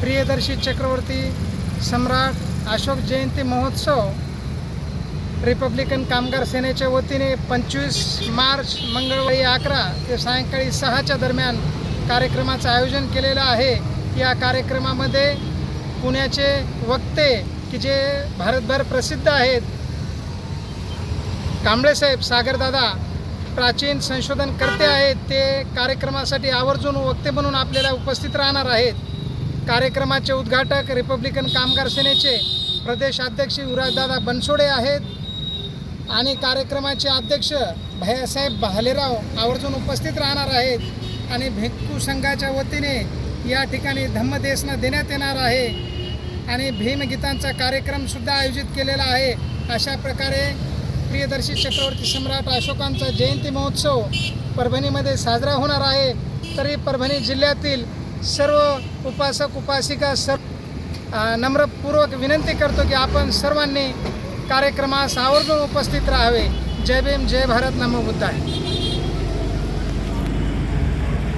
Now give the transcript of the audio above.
प्रियदर्शी चक्रवर्ती सम्राट अशोक जयंती महोत्सव रिपब्लिकन कामगार सेनेच्या वतीने पंचवीस मार्च मंगळवारी अकरा ते सायंकाळी सहाच्या दरम्यान कार्यक्रमाचं आयोजन केलेलं आहे. या कार्यक्रमामध्ये पुण्याचे वक्ते की जे भारतभर प्रसिद्ध आहेत कांबळेसाहेब सागरदादा प्राचीन संशोधनकर्ते आहेत ते कार्यक्रमासाठी आवर्जून वक्ते म्हणून आपल्याला उपस्थित राहणार आहेत. कार्यक्रमाचे उद्घाटक रिपब्लिकन कामगार सेनेचे प्रदेश अध्यक्ष युवराजदादा बनसोडे आहेत. आणि कार्यक्रमाचे अध्यक्ष भैयासाहेब भालेराव आवर्जून उपस्थित राहणार आहेत. आणि भिक्खू संघाच्या वतीने या ठिकाणी धम्मदेशना देण्यात येणार आहे. आणि भीमगीतांचा कार्यक्रमसुद्धा आयोजित केलेला आहे. अशा प्रकारे प्रियदर्शी चक्रवर्ती सम्राट अशोकांचा जयंती महोत्सव परभणीमध्ये साजरा होणार आहे. तरी परभणी जिल्ह्यातील सर्व उपासक उपासिका सर्व नम्रपूर्वक विनंती करतो की आपण सर्वांनी कार्यक्रमास आवर्जून उपस्थित राहावे. जय भीम जय भारत नमो बुद्धाय.